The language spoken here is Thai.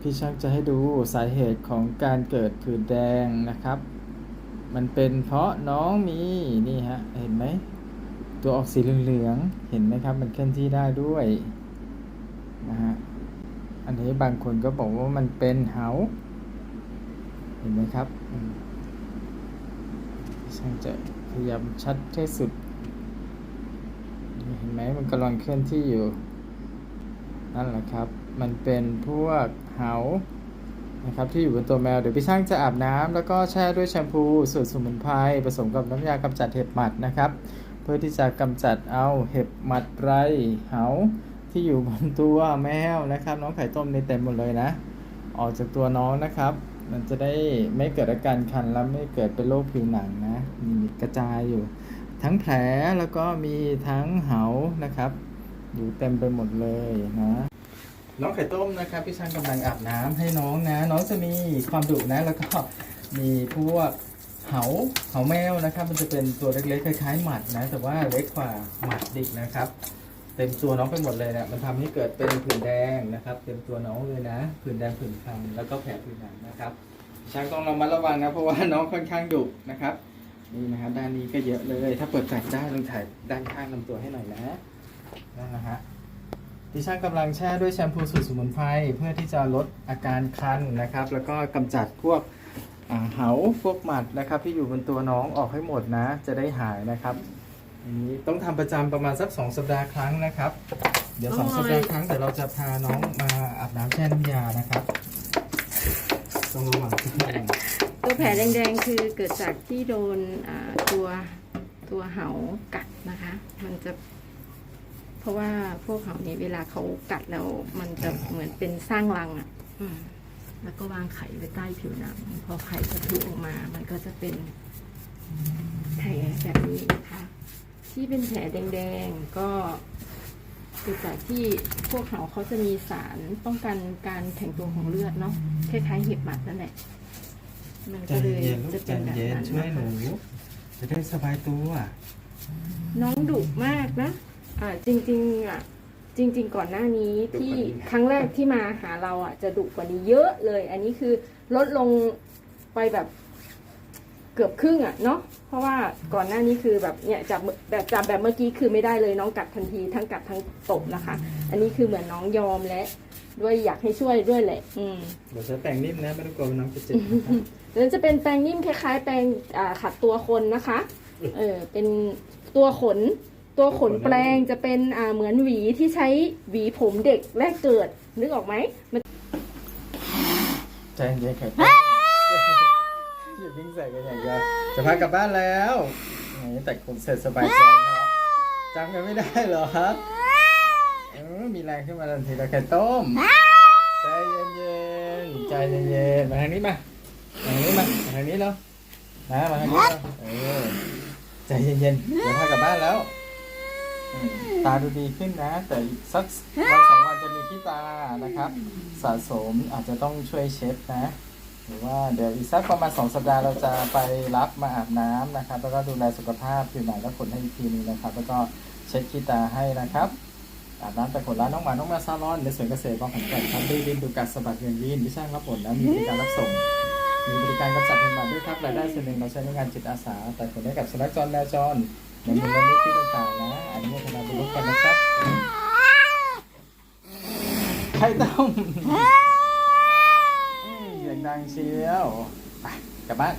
พี่ช่างจะให้ดูสาเหตุของการเกิดผื่นแดงนะครับ มันเป็นเพราะน้องมีนี่ฮะเห็นไหมตัวออกสีเหลืองๆเห็นไหมครับ มันเคลื่อนที่ได้ด้วยนะฮะอันนี้บางคนก็บอกว่ามันเป็นเหาเห็นไหมครับช่างจะพยายามชัดที่สุด เห็นไหมมันกำลังเคลื่อนที่อยู่ นั่นแหละครับ มันเป็นพวกเหานะครับที่อยู่บนตัวแมวเดี๋ยวพี่ช่างจะอาบน้ำแล้วก็แช่ด้วยแชมพูสูตรสมุนไพรผสมกับน้ำยากำจัดเห็บหมัดนะครับ เพื่อที่จะกำจัดเอาเห็บหมัดไรเหาที่อยู่บนตัวแมวนะครับ น้องไข่ต้มนี่เต็มหมดเลยนะ ออกจากตัวน้องนะครับ มันจะได้ไม่เกิดอาการคันและไม่เกิดเป็นโรคผิวหนังนะมีกระจายอยู่ ทั้งแผลแล้วก็มีทั้งเหานะครับ อยู่เต็มไปหมดเลยนะ น้องไข่ต้มนะครับพี่ช่างกำลังอาบน้ำให้น้องนะ น้องจะมีความดุนะ แล้วก็มีพวกเหาเหาแมวนะครับ มันจะเป็นตัวเล็กๆคล้ายๆหมัดนะ แต่ว่าเล็กกว่าหมัดดิกนะครับ เต็มตัวน้องไปหมดเลยเนี่ยมันทำให้เกิดเป็นผื่นแดงนะครับ เต็มตัวน้องเลยนะผื่นแดงผื่นคันแล้วก็แผลผื่นหนังนะครับช่างต้องระมัดระวังนะเพราะว่าน้องค่อนข้างดุนะครับนี่นะครับด้านนี้ก็เยอะเลย ถ้าเปิดแฟลชได้ลองถ่ายด้านข้างลำตัวให้หน่อยนะนั่นนะฮะ ดิฉันกำลังแช่ด้วยแชมพูสูตรสมุนไพรเพื่อที่จะลดอาการคันนะครับ แล้วก็กำจัดพวกเหาพวกหมัดนะครับ ที่อยู่บนตัวน้องออกให้หมดนะ จะได้หายนะครับอันนี้ต้องทำประจำประมาณสัก2สัปดาห์ครั้งนะครับ เดี๋ยว2สัปดาห์ครั้งเดี๋ยวเราจะพาน้องมาอาบน้ำแช่น้ำยานะครับต้องระวังทุกอย่างตัวแผลแดงๆ คือเกิดจากที่โดนตัวตัวเหากัดนะคะ มันจะ เพราะว่าพวกเหานี้เวลาเขากัดแล้วมันจะเหมือนเป็นสร้างรังอะ่ะอืมแล้วก็วางไข่ไว้ใต้ผิวหนังพอไข่จะทุออกมา มันก็จะเป็นแผลแบบนี้นะคะ ที่เป็นแผลแดงๆก็เกิดจากที่พวกเหาเขาจะมีสารป้องกันการแข็งตัวของเลือดเนาะคล้ายๆเห็บหมัดนั่นแหละมันใจก็เลยเย็นลูจะกใจเป็นแบบเย็นนั้นช่วยหนูนะคะจะได้สบายตัว น้องดุมากนะ อ่าจริงๆอะจริง ๆ ก่อนหน้านี้ที่ครั้งแรกที่มาหาเราอะจะดุกว่านี้เยอะเลย อันนี้คือลดลงไปแบบเกือบครึ่งอะเนาะเพราะว่าก่อนหน้านี้คือแบบเนี่ยจับแบบจับแบบเมื่อกี้คือไม่ได้เลยน้องกัดทันทีทั้งกัดทั้งตบนะคะ อันนี้คือเหมือนน้องยอมและด้วยอยากให้ช่วยด้วยแหละ อืมเดี๋ยวจะแต่งนิ่มนะไม่ต้องกลัวว่าน้องจะเจ็บนะครับแล้วจะเป็นแปรงนิ่มคล้ายๆ แปรงอ่าขัดตัวคนนะคะ เออเป็นตัวขน ตัวขนแปรงจะเป็นอ่าเหมือนหวีที่ใช้หวีผมเด็กแรกเกิด นึกออกไหมมันใจเย็นครับอย่าวิ่งใส่กันอย่างเดียวจะพากลับบ้านแล้วนี่แต่คุณเสร็จสบายใจแล้วจำกันไม่ได้เหรอครับเออมีแรงขึ้นมาทันทีแล้วไข่ต้ม ใจเย็นๆใจเย็นๆมาทางนี้มามาทางนี้มามาทางนี้แล้วนะมาทางนี้แล้วเออใจเย็นๆเดี๋ยวพากลับบ้านแล้วอืม ตาดูดีขึ้นนะ แต่อีกสักวันสองวันจะมีขี้ตานะครับ สะสมอาจจะต้องช่วยเช็ดนะ หรือว่าเดี๋ยวอีกสักประมาณสองสัปดาห์เราจะไปรับมาอาบน้ำนะครับ แล้วก็ดูแลสุขภาพผิวหนังและขนให้อีกทีนึงนะครับ แล้วก็เช็ดขี้ตาให้นะครับอาบน้ำแต่ขนร้านน้องหมาน้องแมวซาลอนในสวนเกษตรบางขันแก่นครับด้วยดินดูการสะบัดเงินวินที่ช่างรับผลและมีบริการรับส่งมีบริการกำจัดเห็บหมัดด้วยครับรายได้ส่วนหนึ่งเราใช้ในงานจิตอาสา แต่ผลให้กับสุนัขจรแมวจร ในมูลนิธิต่างๆนะอันนี้โมทนาบุญร่วมกันนะครับไข่ต้มอืมเสียงดังเชียวไปกลับบ้าน